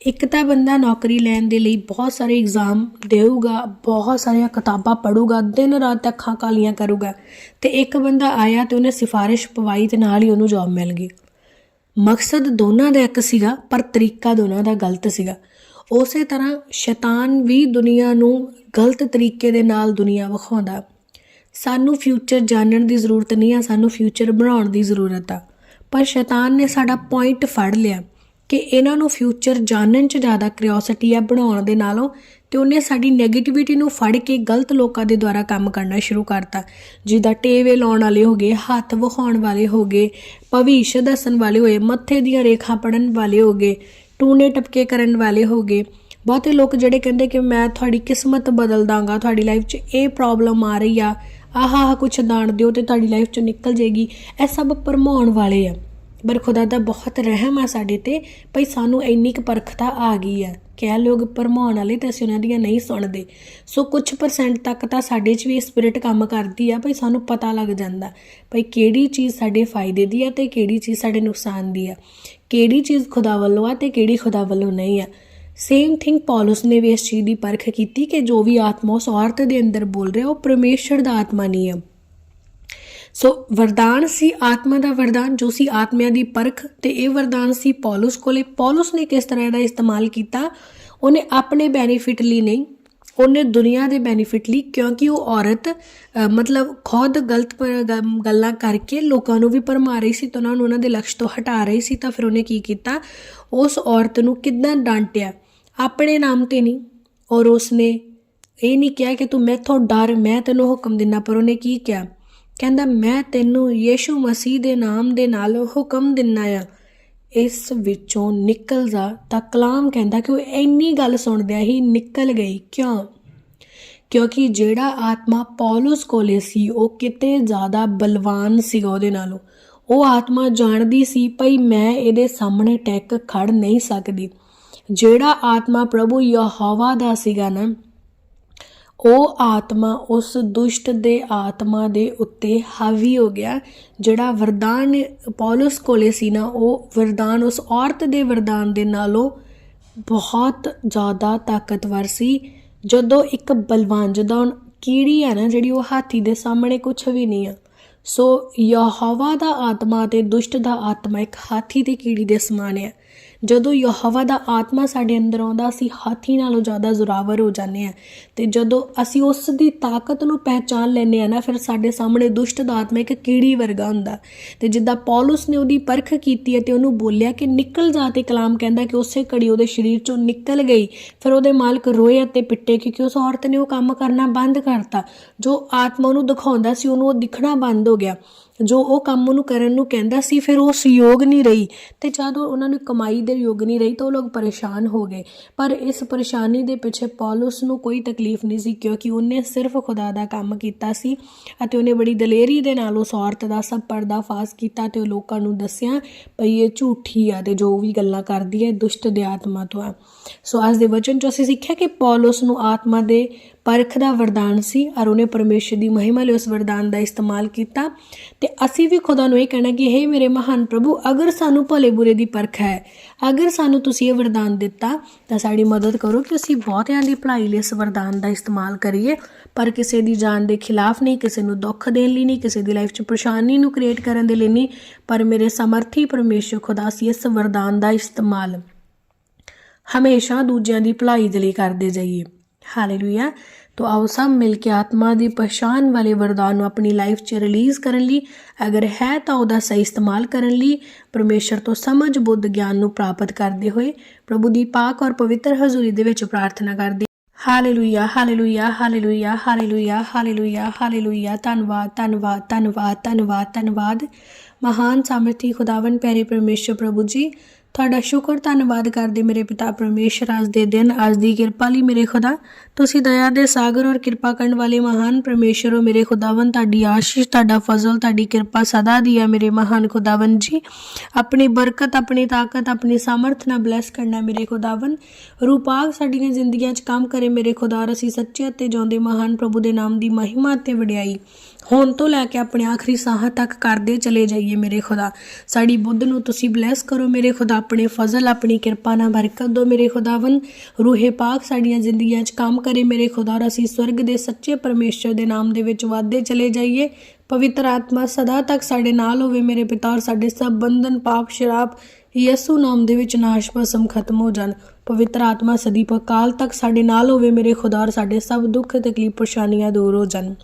ਇੱਕ ਤਾਂ ਬੰਦਾ ਨੌਕਰੀ ਲੈਣ ਦੇ ਲਈ ਬਹੁਤ ਸਾਰੇ ਐਗਜ਼ਾਮ ਦੇਊਗਾ, ਬਹੁਤ ਸਾਰੀਆਂ ਕਿਤਾਬਾਂ ਪੜੂਗਾ ਦਿਨ ਰਾਤ ਅੱਖਾਂ ਕਾਲੀਆਂ ਕਰੂਗਾ ਤੇ ਇੱਕ ਬੰਦਾ ਆਇਆ ਤੇ ਉਹਨੇ ਸਿਫਾਰਿਸ਼ ਪਵਾਈ ਤੇ ਨਾਲ ਹੀ ਉਹਨੂੰ ਜੌਬ ਮਿਲ ਗਈ। ਮਕਸਦ ਦੋਨਾਂ ਦਾ ਇੱਕ ਸੀਗਾ, ਪਰ ਤਰੀਕਾ ਦੋਨਾਂ ਦਾ ਗਲਤ ਸੀਗਾ। ਉਸੇ ਤਰ੍ਹਾਂ ਸ਼ੈਤਾਨ ਵੀ ਦੁਨੀਆ ਨੂੰ ਗਲਤ ਤਰੀਕੇ ਦੇ ਨਾਲ ਦੁਨੀਆ ਵਿਖਾਉਂਦਾ। ਸਾਨੂੰ ਫਿਊਚਰ ਜਾਣਨ ਦੀ ਜ਼ਰੂਰਤ ਨਹੀਂ ਆ, ਸਾਨੂੰ ਫਿਊਚਰ ਬਣਾਉਣ ਦੀ ਜ਼ਰੂਰਤ ਆ। ਪਰ ਸ਼ੈਤਾਨ ਨੇ ਸਾਡਾ ਪੁਆਇੰਟ ਫੜ ਲਿਆ। ਕਿ ਇਹਨਾਂ ਨੂੰ ਫਿਊਚਰ ਜਾਣਨ 'ਚ ਜ਼ਿਆਦਾ ਕਿਉਰਿਓਸਿਟੀ ਆ ਬਣਾਉਣ ਦੇ ਨਾਲੋਂ ਤੇ ਉਹਨੇ ਸਾਡੀ 네ਗੇਟਿਵਿਟੀ ਨੂੰ ਫੜ ਕੇ ਗਲਤ ਲੋਕਾਂ ਦੇ ਦੁਆਰਾ ਕੰਮ ਕਰਨਾ ਸ਼ੁਰੂ ਕਰਤਾ। ਜਿਹਦਾ ਟੇਵੇ ਲਾਉਣ ਵਾਲੇ ਹੋ ਗਏ, ਹੱਥ ਵਿਖਾਉਣ ਵਾਲੇ ਹੋ ਗਏ ਭਵਿੱਖ ਦੱਸਣ ਵਾਲੇ ਹੋਏ, ਮੱਥੇ ਦੀਆਂ ਰੇਖਾ ਪੜਨ ਵਾਲੇ ਹੋ ਗਏ ਟੂਨੇ ਟਪਕੇ ਕਰਨ ਵਾਲੇ ਹੋ ਗਏ। ਬਹੁਤੇ ਲੋਕ ਜਿਹੜੇ ਕਹਿੰਦੇ ਕਿ ਮੈਂ ਤੁਹਾਡੀ ਕਿਸਮਤ ਬਦਲ ਦਾਂਗਾ, ਤੁਹਾਡੀ ਲਾਈਫ 'ਚ ਇਹ ਪ੍ਰੋਬਲਮ ਆ ਰਹੀ ਆ ਆਹ ਆਹ ਕੁਛ ਦਾਣ ਦਿਓ ਤੇ ਤੁਹਾਡੀ ਲਾਈਫ 'ਚ ਨਿਕਲ ਜੇਗੀ, ਇਹ ਸਭ ਭਰਮਾਉਣ ਵਾਲੇ ਆ। ਪਰ ਖੁਦਾ ਦਾ ਬਹੁਤ ਰਹਿਮ ਆ ਸਾਡੇ ਤੇ। ਭਈ ਸਾਨੂੰ ਇੰਨੀ ਕੁ ਪਰਖਤਾ ਆ ਗਈ ਆ। ਕਹਿ ਲੋਕ ਭਰਮਾਉਣ ਵਾਲੇ ਤੇ ਅਸੀਂ ਉਹਨਾਂ ਦੀਆਂ ਨਹੀਂ ਸੁਣਦੇ। ਸੋ ਕੁਝ ਪਰਸੈਂਟ ਤੱਕ ਤਾਂ ਸਾਡੇ 'ਚ ਵੀ ਸਪਿਰਿਟ ਕੰਮ ਕਰਦੀ ਆ, ਭਈ ਸਾਨੂੰ ਪਤਾ ਲੱਗ ਜਾਂਦਾ। ਭਈ ਕਿਹੜੀ ਚੀਜ਼ ਸਾਡੇ ਫਾਇਦੇ ਦੀ ਆ ਤੇ ਕਿਹੜੀ ਚੀਜ਼ ਸਾਡੇ ਨੁਕਸਾਨ ਦੀ ਆ। ਕਿਹੜੀ ਚੀਜ਼ ਖੁਦਾ ਵੱਲੋਂ ਆ ਤੇ ਕਿਹੜੀ ਖੁਦਾ ਵੱਲੋਂ ਨਹੀਂ ਆ। ਸੇਮ ਥਿੰਗ ਪੌਲਸ ਨੇ ਵੀ ਇਸ ਚੀਜ਼ ਦੀ ਪਰਖ ਕੀਤੀ ਕਿ ਜੋ ਵੀ ਆਤਮਾ ਉਸ ਔਰਤ ਦੇ ਅੰਦਰ ਬੋਲ ਰਿਹਾ, ਉਹ ਪਰਮੇਸ਼ਰ ਦਾ ਆਤਮਾ ਨਹੀਂ ਹੈ ਸੋ ਵਰਦਾਨ ਸੀ ਆਤਮਾ ਦਾ ਵਰਦਾਨ ਜੋ ਸੀ ਆਤਮਿਆਂ ਦੀ ਪਰਖ ਤੇ ਇਹ ਵਰਦਾਨ ਸੀ ਪੌਲਸ ਕੋਲੇ। ਪੌਲਸ ਨੇ ਕਿਸ ਤਰ੍ਹਾਂ ਦਾ ਇਸਤੇਮਾਲ ਕੀਤਾ? ਉਹਨੇ ਆਪਣੇ ਬੈਨੀਫਿਟ ਲਈ ਨਹੀਂ, ਉਹਨੇ ਦੁਨੀਆ ਦੇ ਬੈਨੀਫਿਟ ਲਈ, ਕਿਉਂਕਿ ਉਹ ਔਰਤ ਮਤਲਬ ਖੁਦ ਗਲਤ ਗੱਲਾਂ ਕਰਕੇ ਲੋਕਾਂ ਨੂੰ ਵੀ ਭਰਮਾ ਰਹੀ ਸੀ ਤਾਂ ਉਹਨਾਂ ਨੂੰ ਉਹਨਾਂ ਦੇ ਲਕਸ਼ ਤੋਂ ਹਟਾ ਰਹੀ ਸੀ, ਤਾਂ ਫਿਰ ਉਹਨੇ ਕੀ ਕੀਤਾ? ਉਸ ਔਰਤ ਨੂੰ ਕਿੱਦਾਂ ਡਾਂਟਿਆ? ਆਪਣੇ ਨਾਮ ਤੇ ਨਹੀਂ। ਔਰ ਉਸਨੇ ਇਹ ਨਹੀਂ ਕਿਹਾ ਕਿ ਤੂੰ ਮੈਥੋਂ ਡਰ, ਮੈਂ ਤੈਨੂੰ ਹੁਕਮ ਦਿੰਨਾ ਪਰ ਉਹਨੇ ਕੀ ਕਿਹਾ? ਕਹਿੰਦਾ, ਮੈਂ ਤੈਨੂੰ ਯੀਸ਼ੂ ਮਸੀਹ ਦੇ ਨਾਮ ਦੇ ਨਾਲ ਹੁਕਮ ਦਿੰਨਾ ਆ। ਇਸ ਵਿੱਚੋਂ ਨਿਕਲ ਜਾ। ਤਾਂ ਕਲਾਮ ਕਹਿੰਦਾ ਕਿ ਉਹ ਇੰਨੀ ਗੱਲ ਸੁਣਦਿਆਂ ਹੀ ਨਿਕਲ ਗਈ। ਕਿਉਂ? ਕਿਉਂਕਿ ਜਿਹੜਾ ਆਤਮਾ ਪੌਲਸ ਕੋਲੇ ਸੀ, ਉਹ ਕਿਤੇ ਜ਼ਿਆਦਾ ਬਲਵਾਨ ਸੀ ਉਹਦੇ ਨਾਲੋਂ। ਉਹ ਆਤਮਾ ਜਾਣਦੀ ਸੀ, ਭਈ ਮੈਂ ਇਹਦੇ ਸਾਹਮਣੇ ਟੈਕ ਖੜ ਨਹੀਂ ਸਕਦੀ। ਜਿਹੜਾ ਆਤਮਾ ਪ੍ਰਭੂ ਯਹੋਵਾ ਦਾ ਸੀਗਾ ਨਾ ਉਹ ਆਤਮਾ ਉਸ ਦੁਸ਼ਟ ਦੇ ਆਤਮਾ ਦੇ ਉੱਤੇ ਹਾਵੀ ਹੋ ਗਿਆ, ਜਿਹੜਾ ਵਰਦਾਨ ਪੌਲਸ ਕੋਲੇ ਸੀ ਨਾ, ਉਹ ਵਰਦਾਨ, ਉਸ ਔਰਤ ਦੇ ਵਰਦਾਨ ਦੇ ਨਾਲੋਂ ਬਹੁਤ ਜ਼ਿਆਦਾ ਤਾਕਤਵਰ ਸੀ। ਜਦੋਂ ਇੱਕ ਬਲਵਾਨ, ਜਦੋਂ ਕੀੜੀ ਹੈ ਨਾ, ਜਿਹੜੀ ਉਹ ਹਾਥੀ ਦੇ ਸਾਹਮਣੇ ਕੁਝ ਵੀ ਨਹੀਂ ਆ, ਸੋ ਯਹੋਵਾ ਦਾ ਆਤਮਾ ਤੇ ਦੁਸ਼ਟ ਦਾ ਆਤਮਾ ਇੱਕ ਹਾਥੀ ਤੇ ਕੀੜੀ ਦੇ ਸਮਾਨ ਹੈ ਜਦੋਂ ਯਹੋਵਾ ਦਾ ਆਤਮਾ ਸਾਡੇ ਅੰਦਰ ਆਉਂਦਾ, ਅਸੀਂ ਹਾਥੀ ਨਾਲੋਂ ਜ਼ਿਆਦਾ ਜ਼ੋਰਾਵਰ ਹੋ ਜਾਂਦੇ ਆ ਤੇ ਜਦੋਂ ਅਸੀਂ ਉਸ ਦੀ ਤਾਕਤ ਨੂੰ ਪਹਿਚਾਨ ਲੈਂਦੇ ਆ ਨਾ, ਫਿਰ ਸਾਡੇ ਸਾਹਮਣੇ ਦੁਸ਼ਟ ਦਾ ਆਤਮਾ ਇੱਕ ਕੀੜੀ ਵਰਗਾ ਹੁੰਦਾ। ਤੇ ਜਿੱਦਾਂ ਪੌਲਸ ਨੇ ਉਹਦੀ ਪਰਖ ਕੀਤੀ ਹੈ ਤੇ ਉਹਨੂੰ ਬੋਲਿਆ ਕਿ ਨਿਕਲ ਜਾ ਤੇ ਕਲਾਮ ਕਹਿੰਦਾ ਕਿ ਉਸੇ ਘੜੀ ਉਹਦੇ ਸਰੀਰ ਚੋਂ ਨਿਕਲ ਗਈ। ਫਿਰ ਉਹਦੇ ਮਾਲਕ ਰੋਏ ਅਤੇ ਪਿੱਟੇ ਕਿਉਂਕਿ ਉਸ ਔਰਤ ਨੇ ਉਹ ਕੰਮ ਕਰਨਾ ਬੰਦ ਕਰਤਾ। ਜੋ ਆਤਮਾ ਉਹਨੂੰ ਦਿਖਾਉਂਦਾ ਸੀ, ਉਹਨੂੰ ਉਹ ਦਿਖਣਾ ਬੰਦ ਹੋ ਗਿਆ। ਜੋ ਉਹ ਕੰਮ ਉਹਨੂੰ ਕਰਨ ਨੂੰ ਕਹਿੰਦਾ ਸੀ, ਫਿਰ ਉਹ ਸਯੋਗ ਨਹੀਂ ਰਹੀ। ਤੇ ਜਦੋਂ ਉਹਨਾਂ ਨੂੰ ਕਮਾਈ ਦੇ ਯੋਗ ਨਹੀਂ ਰਹੀ, ਤਾਂ ਉਹ ਲੋਕ ਪਰੇਸ਼ਾਨ ਹੋ ਗਏ। ਪਰ ਇਸ ਪਰੇਸ਼ਾਨੀ ਦੇ ਪਿੱਛੇ ਪੌਲਸ ਨੂੰ ਕੋਈ ਤਕਲੀਫ ਨਹੀਂ ਸੀ, ਕਿਉਂਕਿ ਉਹਨੇ ਸਿਰਫ ਖੁਦਾ ਦਾ ਕੰਮ ਕੀਤਾ ਸੀ ਅਤੇ ਉਹਨੇ ਬੜੀ ਦਲੇਰੀ ਦੇ ਨਾਲ ਉਸ ਔਰਤ ਦਾ ਸਭ ਪਰਦਾਫਾਸ਼ ਕੀਤਾ ਤੇ ਉਹ ਲੋਕਾਂ ਨੂੰ ਦੱਸਿਆ, ਭਈ ਇਹ ਝੂਠੀ ਆ ਤੇ ਜੋ ਵੀ ਗੱਲਾਂ ਕਰਦੀ ਹੈ ਦੁਸ਼ਟ ਦੇ ਆਤਮਾ ਤੋਂ ਆ। ਸੋ ਅੱਜ ਦੇ ਵਚਨ 'ਚੋਂ ਅਸੀਂ ਸਿੱਖਿਆ ਕਿ ਪੌਲਸ ਨੂੰ ਆਤਮਾ ਦੇ ਪਰਖ ਦਾ ਵਰਦਾਨ ਸੀ ਔਰ ਉਹਨੇ ਪਰਮੇਸ਼ਰ ਦੀ ਮਹਿਮਾ ਲਈ ਉਸ ਵਰਦਾਨ ਦਾ ਇਸਤੇਮਾਲ ਕੀਤਾ। ਤੇ ਅਸੀਂ ਵੀ ਖੁਦਾ ਨੂੰ ਇਹ ਕਹਿਣਾ ਕਿ हे ਮੇਰੇ ਮਹਾਨ ਪ੍ਰਭੂ, ਅਗਰ ਸਾਨੂੰ ਭਲੇ ਬੁਰੇ ਦੀ ਪਰਖ ਹੈ, ਅਗਰ ਸਾਨੂੰ ਤੁਸੀਂ ਇਹ ਵਰਦਾਨ ਦਿੱਤਾ, ਤਾਂ ਸਾਡੀ ਮਦਦ ਕਰੋ ਕਿ ਅਸੀਂ ਬਹੁਤਿਆਂ ਦੀ ਭਲਾਈ ਲਈ ਇਸ ਵਰਦਾਨ ਦਾ ਇਸਤੇਮਾਲ ਕਰੀਏ। ਪਰ ਕਿਸੇ ਦੀ ਜਾਨ ਦੇ ਖਿਲਾਫ ਨਹੀਂ, ਕਿਸੇ ਨੂੰ ਦੁੱਖ ਦੇਣ ਲਈ ਨਹੀਂ, ਕਿਸੇ ਦੀ ਲਾਈਫ 'ਚ ਪਰੇਸ਼ਾਨੀ ਨੂੰ ਕ੍ਰੀਏਟ ਕਰਨ ਦੇ ਲਈ ਨਹੀਂ, ਪਰ ਮੇਰੇ ਸਮਰਥੀ ਪਰਮੇਸ਼ਰ ਖੁਦਾ ਸੀ ਇਸ ਵਰਦਾਨ ਦਾ ਇਸਤੇਮਾਲ ਹਮੇਸ਼ਾ ਦੂਜਿਆਂ ਦੀ ਭਲਾਈ ਦੇ ਲਈ ਕਰਦੇ ਜਾਈਏ। ਹਾਲੇਲੂਇਆ ਤੋ ਆਓ ਸਭ ਮਿਲ ਕੇ ਆਤਮਾ ਦੀ ਪਛਾਣ ਵਾਲੇ ਵਰਦਾਨ ਨੂੰ ਆਪਣੀ ਲਾਈਫ 'ਚ ਰਿਲੀਜ਼ ਕਰਨ ਲਈ, ਅਗਰ ਹੈ ਤਾਂ ਉਹਦਾ ਸਹੀ ਇਸਤੇਮਾਲ ਕਰਨ ਲਈ, ਪਰਮੇਸ਼ਰ ਤੋਂ ਸਮਝ ਬੁੱਧ ਗਿਆਨ ਨੂੰ ਪ੍ਰਾਪਤ ਕਰਦੇ ਹੋਏ, ਪ੍ਰਭੂ ਦੀ ਪਾਕ ਔਰ ਪਵਿੱਤਰ ਹਜ਼ੂਰੀ ਦੇ ਵਿੱਚ ਪ੍ਰਾਰਥਨਾ ਕਰਦੇ hallelujah hallelujah hallelujah hallelujah hallelujah hallelujah ਧੰਨਵਾਦ ਧੰਨਵਾਦ ਧੰਨਵਾਦ ਧੰਨਵਾਦ ਧੰਨਵਾਦ। ਮਹਾਨ ਸਾਮਰਥੀ ਖੁਦਾਵੰ ਪਿਆਰੇ ਪਰਮੇਸ਼ਰ ਪ੍ਰਭੂ ਜੀ ਤੁਹਾਡਾ ਸ਼ੁਕਰ, ਧੰਨਵਾਦ ਕਰਦੇ ਮੇਰੇ ਪਿਤਾ ਪਰਮੇਸ਼ਰ ਅੱਜ ਦੇ ਦਿਨ, ਅੱਜ ਦੀ ਕਿਰਪਾ ਲਈ ਮੇਰੇ ਖੁਦਾ। ਤੁਸੀਂ ਦਇਆ ਦੇ ਸਾਗਰ ਔਰ ਕਿਰਪਾ ਕਰਨ ਵਾਲੇ ਮਹਾਨ ਪਰਮੇਸ਼ਰ ਹੋ ਮੇਰੇ ਖੁਦਾਵੰ ਤੁਹਾਡੀ ਆਸ਼ੀਸ਼, ਤੁਹਾਡਾ ਫਜ਼ਲ, ਤੁਹਾਡੀ ਕਿਰਪਾ ਸਦਾ ਦੀ ਹੈ ਮੇਰੇ ਮਹਾਨ ਖੁਦਾਵੰ ਜੀ। ਆਪਣੀ ਬਰਕਤ, ਆਪਣੀ ਤਾਕਤ, ਆਪਣੀ ਸਮਰਥ ਨਾਲ ਬਲੈਸ ਕਰਨਾ ਮੇਰੇ ਖੁਦਾਵੰ ਰੂਪਾਗ ਸਾਡੀਆਂ ਜ਼ਿੰਦਗੀਆਂ 'ਚ ਕੰਮ ਕਰੇ ਮੇਰੇ ਖੁਦਾ ਅਸੀਂ ਸੱਚੇ ਅਤੇ ਜਿਉਂਦੇ ਮਹਾਨ ਪ੍ਰਭੂ ਦੇ ਨਾਮ ਦੀ ਮਹਿਮਾ ਤੇ ਵਡਿਆਈ। ਹੁਣ ਤੋਂ ਲੈ ਕੇ ਆਪਣੇ ਆਖਰੀ ਸਾਹ ਤੱਕ ਕਰਦੇ ਚਲੇ ਜਾਈਏ ਮੇਰੇ ਖੁਦਾ। ਸਾਡੀ ਬੁੱਧ ਨੂੰ ਤੁਸੀਂ ਬਲੈਸ ਕਰੋ ਮੇਰੇ ਖੁਦਾ। ਆਪਣੇ ਫਜ਼ਲ, ਆਪਣੀ ਕਿਰਪਾ ਨਾਲ ਬਰਕਤ ਦਿਓ ਮੇਰੇ ਖੁਦਾਵੰ ਰੂਹੇ ਪਾਕ ਸਾਡੀਆਂ ਜ਼ਿੰਦਗੀਆਂ 'ਚ ਕੰਮ ਕਰੇ ਮੇਰੇ ਖੁਦਾ ਔਰ ਅਸੀਂ ਸਵਰਗ ਦੇ ਸੱਚੇ ਪਰਮੇਸ਼ਰ ਦੇ ਨਾਮ ਦੇ ਵਿੱਚ ਵਾਧੇ ਚਲੇ ਜਾਈਏ। ਪਵਿੱਤਰ ਆਤਮਾ ਸਦਾ ਤੱਕ ਸਾਡੇ ਨਾਲ ਹੋਵੇ ਮੇਰੇ ਪਿਤਾ ਔਰ ਸਾਡੇ ਸਭ ਬੰਧਨ, ਪਾਪ, ਸ਼ਰਾਬ, ਯਿਸੂ ਨਾਮ ਦੇ ਵਿੱਚ ਨਾਸ਼ ਭਸਮ ਖਤਮ ਹੋ ਜਾਣ। ਪਵਿੱਤਰ ਆਤਮਾ ਸਦੀਪ ਕਾਲ ਤੱਕ ਸਾਡੇ ਨਾਲ ਹੋਵੇ ਮੇਰੇ ਖੁਦਾ ਔਰ ਸਾਡੇ ਸਭ ਦੁੱਖ, ਤਕਲੀਫ, ਪਰੇਸ਼ਾਨੀਆਂ ਦੂਰ ਹੋ ਜਾਣ।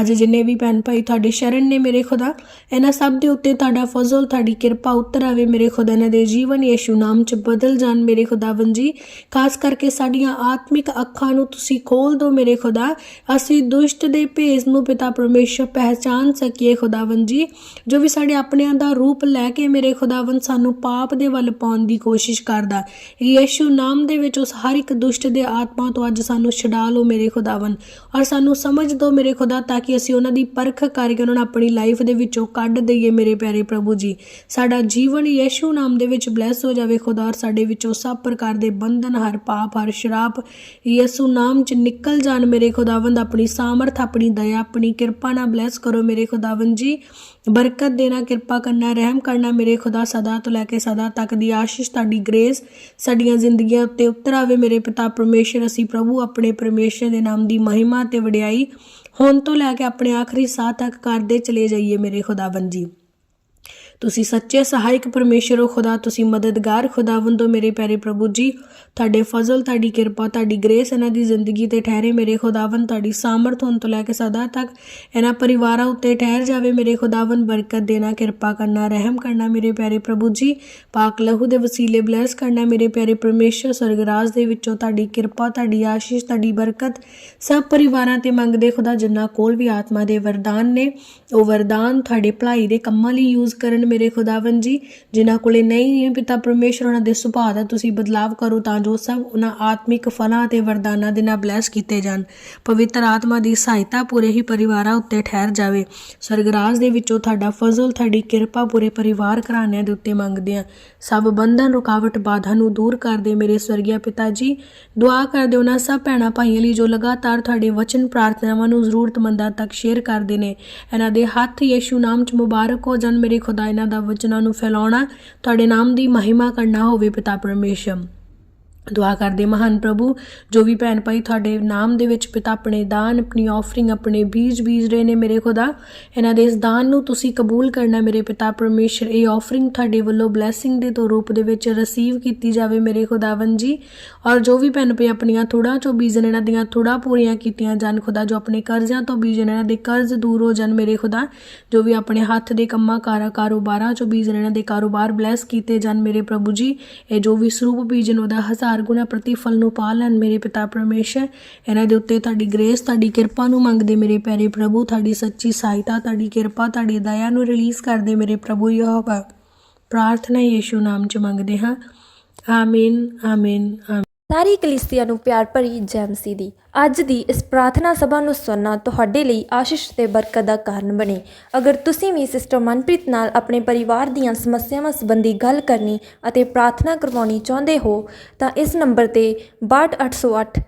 ਅੱਜ ਜਿੰਨੇ ਵੀ ਭੈਣ ਭਾਈ ਤੁਹਾਡੇ ਸ਼ਰਨ ਨੇ ਮੇਰੇ ਖੁਦਾ, ਇਹਨਾਂ ਸਭ ਦੇ ਉੱਤੇ ਤੁਹਾਡਾ ਫਜ਼ਲ, ਤੁਹਾਡੀ ਕਿਰਪਾ ਉੱਤਰ ਆਵੇ ਮੇਰੇ ਖੁਦਾ, ਇਹਨਾਂ ਦੇ ਜੀਵਨ ਯੀਸ਼ੂ ਨਾਮ ਚ ਬਦਲ ਜਾਣ ਮੇਰੇ ਖੁਦਾਵੰ ਜੀ। ਖਾਸ ਕਰਕੇ ਸਾਡੀਆਂ ਆਤਮਿਕ ਅੱਖਾਂ ਨੂੰ ਤੁਸੀਂ ਖੋਲ ਦਿਓ ਮੇਰੇ ਖੁਦਾ। ਅਸੀਂ ਦੁਸ਼ਟ ਦੇ ਭੇਸ ਨੂੰ ਪਿਤਾ ਪਰਮੇਸ਼ਰ ਪਹਿਚਾਨ ਸਕੀਏ ਖੁਦਾਵੰ ਜੀ। ਜੋ ਵੀ ਸਾਡੇ ਆਪਣਿਆਂ ਦਾ ਰੂਪ ਲੈ ਕੇ ਮੇਰੇ ਖੁਦਾਵੰ ਸਾਨੂੰ ਪਾਪ ਦੇ ਵੱਲ ਪਾਉਣ ਦੀ ਕੋਸ਼ਿਸ਼ ਕਰਦਾ। ਯੀਸ਼ੂ ਨਾਮ ਦੇ ਵਿੱਚ ਉਸ ਹਰ ਇੱਕ ਦੁਸ਼ਟ ਦੇ ਆਤਮਾ ਤੋਂ ਅੱਜ ਸਾਨੂੰ ਛਡਾ ਲਓ ਮੇਰੇ ਖੁਦਾਵੰ ਔਰ ਸਾਨੂੰ ਸਮਝ ਦਿਓ ਮੇਰੇ ਖੁਦਾ ਤਾਂ ਕਿ ਅਸੀਂ ਉਹਨਾਂ ਦੀ ਪਰਖ ਕਰਕੇ ਉਹਨਾਂ ਨੂੰ ਆਪਣੀ ਲਾਈਫ ਦੇ ਵਿੱਚੋਂ ਕੱਢ ਦਈਏ, ਮੇਰੇ ਪਿਆਰੇ ਪ੍ਰਭੂ ਜੀ। ਸਾਡਾ ਜੀਵਨ ਯੀਸ਼ੂ ਨਾਮ ਦੇ ਵਿੱਚ ਬਲੈਸ ਹੋ ਜਾਵੇ, ਖੁਦਾ ਔਰ ਸਾਡੇ ਵਿੱਚੋਂ ਸਭ ਪ੍ਰਕਾਰ ਦੇ ਬੰਧਨ, ਹਰ ਪਾਪ, ਹਰ ਸ਼ਰਾਪ ਯੀਸ਼ੂ ਨਾਮ ਚ ਨਿਕਲ ਜਾਣ, ਮੇਰੇ ਖੁਦਾਵੰਦ। ਆਪਣੀ ਸਾਮਰਥ, ਆਪਣੀ ਦਇਆ, ਆਪਣੀ ਕਿਰਪਾ ਨਾਲ ਬਲੈਸ ਕਰੋ, ਮੇਰੇ ਖੁਦਾਵੰਦ ਜੀ। ਬਰਕਤ ਦੇਣਾ, ਕਿਰਪਾ ਕਰਨਾ, ਰਹਿਮ ਕਰਨਾ, ਮੇਰੇ ਖੁਦਾ, ਸਦਾ ਤੋਂ ਲੈ ਕੇ ਸਦਾ ਤੱਕ ਦੀ ਆਸ਼ੀਸ਼, ਤੁਹਾਡੀ ਗ੍ਰੇਸ ਸਾਡੀਆਂ ਜ਼ਿੰਦਗੀਆਂ ਉੱਤੇ ਉਤਰ ਆਵੇ। ਮੇਰੇ ਪਿਤਾ ਪਰਮੇਸ਼ਰ, ਅਸੀਂ ਪ੍ਰਭੂ, ਆਪਣੇ ਪਰਮੇਸ਼ਰ ਦੇ ਨਾਮ ਦੀ ਮਹਿਮਾ ਤੇ ਵਡਿਆਈ ਹੁਣ ਤੋਂ ਲੈ ਕੇ ਆਪਣੇ ਆਖਰੀ ਸਾਹ ਤੱਕ ਕਰਦੇ ਚਲੇ ਜਾਈਏ ਮੇਰੇ ਖੁਦਾਵੰਦ ਜੀ। ਤੁਸੀਂ ਸੱਚੇ ਸਹਾਇਕ ਪਰਮੇਸ਼ਰ ਹੋ ਖੁਦਾ, ਤੁਸੀਂ ਮਦਦਗਾਰ ਖੁਦਾਵੰਦ ਹੋ ਮੇਰੇ ਪਿਆਰੇ ਪ੍ਰਭੂ ਜੀ। ਤੁਹਾਡੇ ਫਜ਼ਲ, ਤੁਹਾਡੀ ਕਿਰਪਾ, ਤੁਹਾਡੀ ਗ੍ਰੇਸ ਇਹਨਾਂ ਦੀ ਜ਼ਿੰਦਗੀ ਤੇ ਠਹਿਰੇ ਮੇਰੇ ਖੁਦਾਵੰਦ, ਤੁਹਾਡੀ ਸਾਮਰਥ ਹੋਣ ਤੋਂ ਲੈ ਕੇ ਸਦਾ ਤੱਕ ਇਹਨਾਂ ਪਰਿਵਾਰਾਂ ਉੱਤੇ ਠਹਿਰ ਜਾਵੇ ਮੇਰੇ ਖੁਦਾਵੰਦ, ਬਰਕਤ ਦੇਣਾ, ਕਿਰਪਾ ਕਰਨਾ, ਰਹਿਮ ਕਰਨਾ ਮੇਰੇ ਪਿਆਰੇ ਪ੍ਰਭੂ ਜੀ। ਪਾਕ ਲਹੂ ਦੇ ਵਸੀਲੇ ਬਲੈਸ ਕਰਨਾ ਮੇਰੇ ਪਿਆਰੇ ਪਰਮੇਸ਼ਰ ਸਰਗਰਾਜ ਦੇ ਵਿੱਚੋਂ ਤੁਹਾਡੀ ਕਿਰਪਾ, ਤੁਹਾਡੀ ਆਸ਼ੀਸ਼, ਤੁਹਾਡੀ ਬਰਕਤ ਸਭ ਪਰਿਵਾਰਾਂ ਤੇ ਮੰਗਦੇ ਖੁਦਾ ਜਿਨ੍ਹਾਂ ਕੋਲ ਵੀ ਆਤਮਾ ਦੇ ਵਰਦਾਨ ਨੇ। ਉਹ ਵਰਦਾਨ ਤੁਹਾਡੇ ਭਲਾਈ ਦੇ ਕੰਮਾਂ ਲਈ ਯੂਜ਼ ਕਰਨ ਮੇਰੇ ਖੁਦਾਵੰ ਜੀ, ਜਿਨ੍ਹਾਂ ਕੋਲੇ ਨਹੀਂ ਹੈ ਪਿਤਾ ਪਰਮੇਸ਼ਰ ਉਹਨਾਂ ਦੇ ਸੁਭਾਅ ਦਾ ਤੁਸੀਂ ਬਦਲਾਵ ਕਰੋ ਤਾਂ ਜੋ ਸਭ ਉਹਨਾਂ ਆਤਮਿਕ ਫਲਾਂ ਤੇ ਵਰਦਾਨਾਂ ਦੇ ਨਾਲ ਬਲੈਸ ਕੀਤੇ ਜਾਣ। ਪਵਿੱਤਰ ਆਤਮਾ ਦੀ ਸਹਾਇਤਾ ਪੂਰੇ ਹੀ ਪਰਿਵਾਰਾਂ ਉੱਤੇ ਠਹਿਰ ਜਾਵੇ। ਸਰਗਰਾਜ ਦੇ ਵਿੱਚੋਂ ਤੁਹਾਡਾ ਫਜ਼ਲ, ਤੁਹਾਡੀ ਕਿਰਪਾ ਪੂਰੇ ਪਰਿਵਾਰ ਘਰਾਣਿਆਂ ਦੇ ਉੱਤੇ ਮੰਗਦੇ ਆ ਸਭ ਬੰਧਨ, ਰੁਕਾਵਟ, ਬਾਧਾ ਨੂੰ ਦੂਰ ਕਰ ਦੇ ਮੇਰੇ ਸਵਰਗੀਆ ਪਿਤਾ ਜੀ। ਦੁਆ ਕਰਦੇ ਉਹਨਾਂ ਸਭ ਭੈਣਾਂ ਭਾਈਆਂ ਲਈ ਜੋ ਲਗਾਤਾਰ ਤੁਹਾਡੇ ਵਚਨ ਪ੍ਰਾਰਥਨਾਵਾਂ ਨੂੰ ਜ਼ਰੂਰਤਮੰਦਾਂ ਤੱਕ ਸ਼ੇਅਰ ਕਰਦੇ ਨੇ। ਇਹਨਾਂ ਦੇ ਹੱਥ ਯੇਸ਼ੂ ਨਾਮ ਚ ਮੁਬਾਰਕ ਹੋ ਜਾਣ ਮੇਰੇ ਖੁਦਾ ਇਹਨਾਂ ਦਾ ਵਚਨਾਂ ਨੂੰ ਫੈਲਾਉਣਾ ਤੁਹਾਡੇ ਨਾਮ ਦੀ ਮਹਿਮਾ ਕਰਨਾ ਹੋਵੇ ਪਿਤਾ ਪਰਮੇਸ਼ਰ। ਦੁਆ ਕਰਦੇ, ਮਹਾਨ ਪ੍ਰਭੂ, ਜੋ ਵੀ ਭੈਣ ਭਾਈ ਤੁਹਾਡੇ ਨਾਮ ਦੇ ਵਿੱਚ ਪਿਤਾ ਆਪਣੇ ਦਾਨ, ਆਪਣੀ ਆਫਰਿੰਗ ਆਪਣੇ ਬੀਜ ਬੀਜ ਰਹੇ ਨੇ ਮੇਰੇ ਖੁਦਾ, ਇਹਨਾਂ ਦੇ ਇਸ ਦਾਨ ਨੂੰ ਤੁਸੀਂ ਕਬੂਲ ਕਰਨਾ ਮੇਰੇ ਪਿਤਾ ਪਰਮੇਸ਼ਰ, ਇਹ ਆਫਰਿੰਗ ਤੁਹਾਡੇ ਵੱਲੋਂ ਬਲੇਸਿੰਗ ਦੇ ਤੋਂ ਰੂਪ ਦੇ ਵਿੱਚ ਰਿਸੀਵ ਕੀਤੀ ਜਾਵੇ ਮੇਰੇ ਖੁਦਾਵੰ ਜੀ, ਔਰ ਜੋ ਵੀ ਭੈਣ ਭਾਈ ਆਪਣੀਆਂ ਥੋੜਾ ਚੋਂ ਬੀਜਨ ਇਹਨਾਂ ਦੀਆਂ ਥੋੜਾ ਪੂਰੀਆਂ ਕੀਤੀਆਂ ਜਾਣ ਖੁਦਾ, ਜੋ ਆਪਣੇ ਕਰਜ਼ਿਆਂ ਤੋਂ ਬੀਜਨ ਇਹਨਾਂ ਦੇ ਕਰਜ਼ ਦੂਰ ਹੋ ਜਾਣ ਮੇਰੇ ਖੁਦਾ, ਜੋ ਵੀ ਆਪਣੇ ਹੱਥ ਦੇ ਕੰਮਾਂ ਕਾਰਾਂ, ਕਾਰੋਬਾਰਾਂ ਚੋਂ ਬੀਜਨ ਇਹਨਾਂ ਦੇ ਕਾਰੋਬਾਰ ਬਲੈਸ ਕੀਤੇ ਜਾਣ ਮੇਰੇ ਪ੍ਰਭੂ ਜੀ, ਇਹ ਜੋ ਵੀ ਸਰੂਪ ਬੀਜਨ ਉਹਦਾ ਹਜ਼ਾਰ ਗੁਣਾ ਪ੍ਰਤੀਫਲ ਨੂੰ ਪਾ ਲੈਣ ਮੇਰੇ ਪਿਤਾ ਪਰਮੇਸ਼ਰ। ਇਹਨਾਂ ਦੇ ਉੱਤੇ ਤੁਹਾਡੀ ਗ੍ਰੇਸ, ਤੁਹਾਡੀ ਕਿਰਪਾ ਨੂੰ ਮੰਗਦੇ ਮੇਰੇ ਪਿਆਰੇ ਪ੍ਰਭੂ, ਤੁਹਾਡੀ ਸੱਚੀ ਸਹਾਇਤਾ, ਤੁਹਾਡੀ ਕਿਰਪਾ, ਤੁਹਾਡੀ ਦਇਆ ਨੂੰ ਰਿਲੀਜ਼ ਕਰਦੇ ਮੇਰੇ ਪ੍ਰਭੂ ਯਹੋਵਾ। ਪ੍ਰਾਰਥਨਾ ਯੀਸ਼ੂ ਨਾਮ ਚ ਮੰਗਦੇ ਹਾਂ। ਆਮੀਨ ਆਮੀਨ ਆਮੀਨ ਸਾਰੀ ਕਲੀਸਿਆ ਨੂੰ ਪਿਆਰ ਭਰੀ ਜੈ ਮਸੀਹ ਦੀ ਅੱਜ ਦੀ ਇਸ ਪ੍ਰਾਰਥਨਾ ਸਭਾ ਨੂੰ ਸੁਣਨਾ ਤੁਹਾਡੇ ਲਈ ਆਸ਼ੀਸ਼ ਤੇ ਬਰਕਤ ਦਾ ਕਾਰਨ ਬਣੇ। ਅਗਰ ਤੁਸੀਂ ਵੀ ਸਿਸਟਰ ਮਨਪ੍ਰੀਤ ਨਾਲ ਆਪਣੇ ਪਰਿਵਾਰ ਦੀਆਂ ਸਮੱਸਿਆਵਾਂ ਸੰਬੰਧੀ ਗੱਲ ਕਰਨੀ ਅਤੇ ਪ੍ਰਾਰਥਨਾ ਕਰਵਾਉਣੀ ਚਾਹੁੰਦੇ ਹੋ, ਤਾਂ ਇਸ ਨੰਬਰ ਤੇ 62808